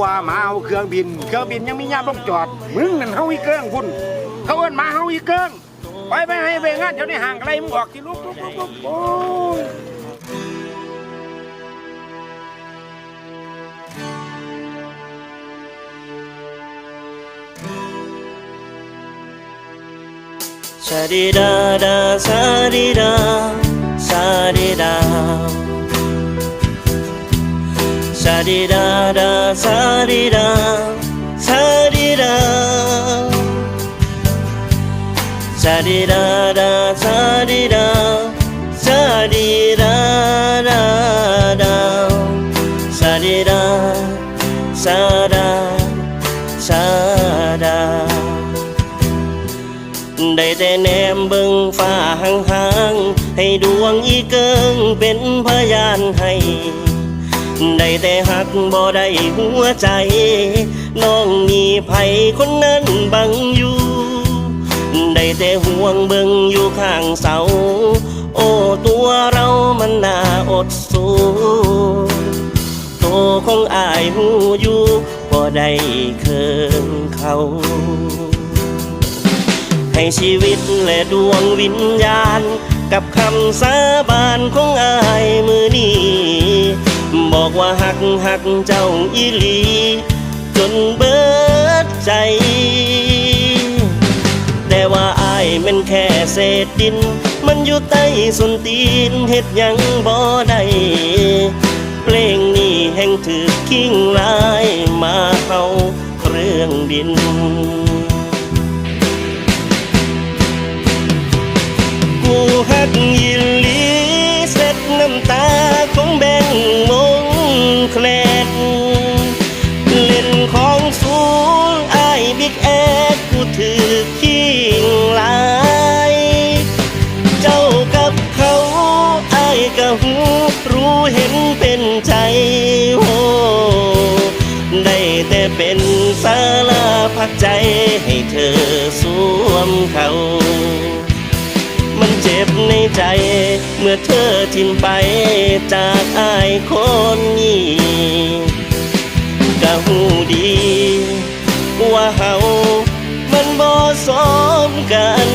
ว่ามาเอาเครื่องบิน เครื่องบินยังมียามลงจอด มึงนั่นเฮาอีเกิงพุ่นเขาเอิ้นมาเฮาอีเกิงไปไปให้ไปงานเดี๋ยวนี้ห่างไกลมึงออกที่ลุกลุกลุกลุกโอ้ยชาดีดาดาซาดีดาซาดีดาซาดีดาดาซาดีดาซาดี ดาซาดีดาดาซาดีดาซาดีดาดาดาซาดีดาซาดาซาดาได้แต่ ได้แต่หักบ่ได้หัวใจ น้องมีไผคนนั้นบังอยู่ ได้แต่ห่วงเบิ่งอยู่ข้างเสา โอ้ตัวเรามันน่าอดสูโตของอายหูอยู่บ่ได้เคิงเขาให้ชีวิตและดวงวิญญาณ กับคำสาบานของอายมือนี้ บอกว่าหักหักเจ้าอีหลี จนเบิดใจ แต่ว่าอายมันแค่เศษดิน มันอยู่ใต้ส้นตีนเฮ็ดยังบ่ได้เพลงนี้แห่งถือคิงลายมาเอาเครื่องบินกูฮักยิน รู้เห็นเป็นใจโหได้แต่เป็นสาลาพักใจให้เธอสวมเขามันเจ็บในใจเมื่อเธอทิ้งไปจากอายคนนี้ก็หูดี ว่าเฮามันบ่สมกัน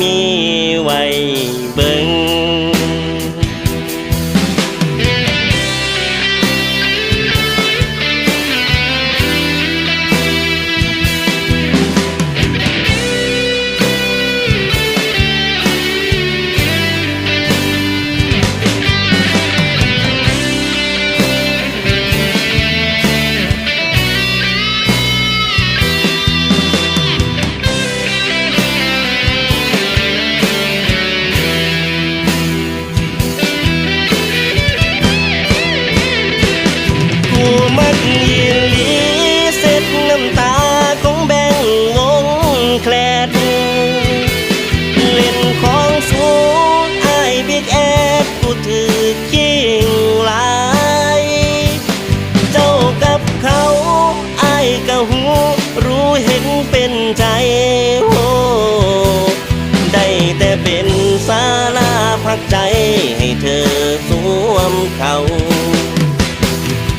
มีไว้เบิ่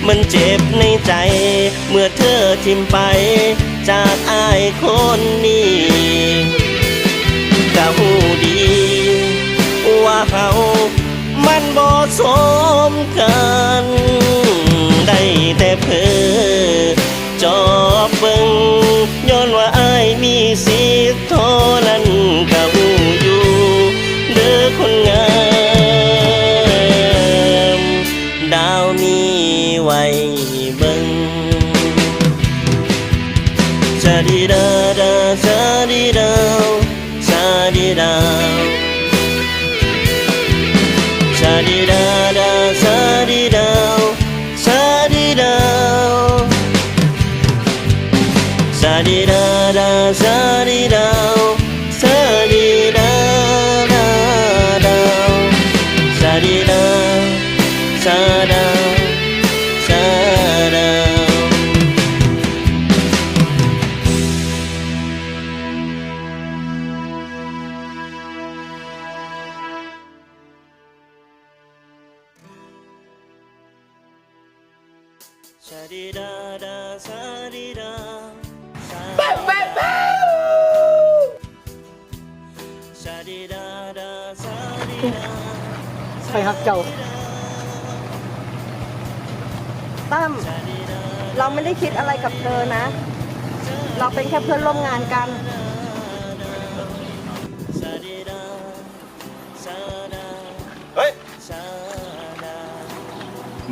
มันเจ็บในใจ เมื่อเธอทิมไป จากอายคนนี้กะหูดี ว่าเขามันบ่สมกัน ดาดาชาดีดาวชาดีดาวชาดีดา ชาดีดาดาชาดีดาชาชาดีดาดาชาดีดาใครฮักเจ้าตั้มเราไม่ได้คิดอะไรกับเธอนะ เราเป็นแค่เพื่อนร่วมงานกัน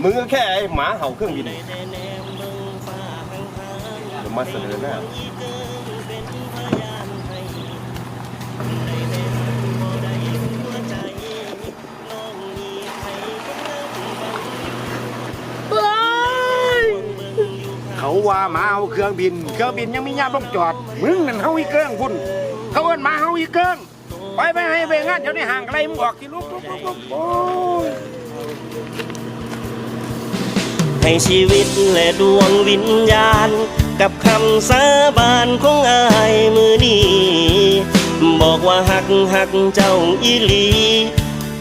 มึงก็แค่ไอ้หมาเห่าเครื่องบินได้แต่แนมาเสนอหน้าเกิงเป็นพยานให้ได้แต่หักบ่ได้หัวใจน้องมีใครคนนั้นฟังเบิ่งอยู่ข้างเขาว่ามาเอาเครื่องบิน เครื่องบินยังมีญาติลงจอด มึงนั่นเฮาอีเกิงพุ่นเขาเอิ้นมาเฮาอีเกิงไปไปให้ไปงานเดี๋ยวนี้ห่างไกลมึงออกที่ลูกลูกลูกลูกโอ้ย ให้ชีวิตและดวงวิญญาณ กับคำสาบานของอายมือนี้ บอกว่าหักหักเจ้าอีหลี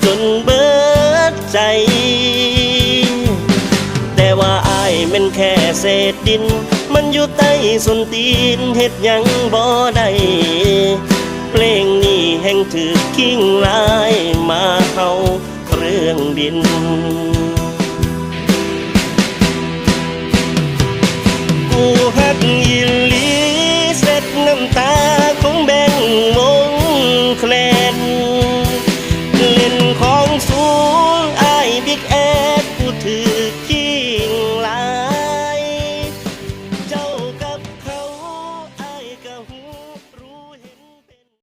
จนเบิดใจ แต่ว่าอายเป็นแค่เศษดิน มันอยู่ใต้ส้นตีนเฮ็ดยังบ่ได้เพลงนี้แห่งถือกิ้งลายมาเข้าเครื่องบิน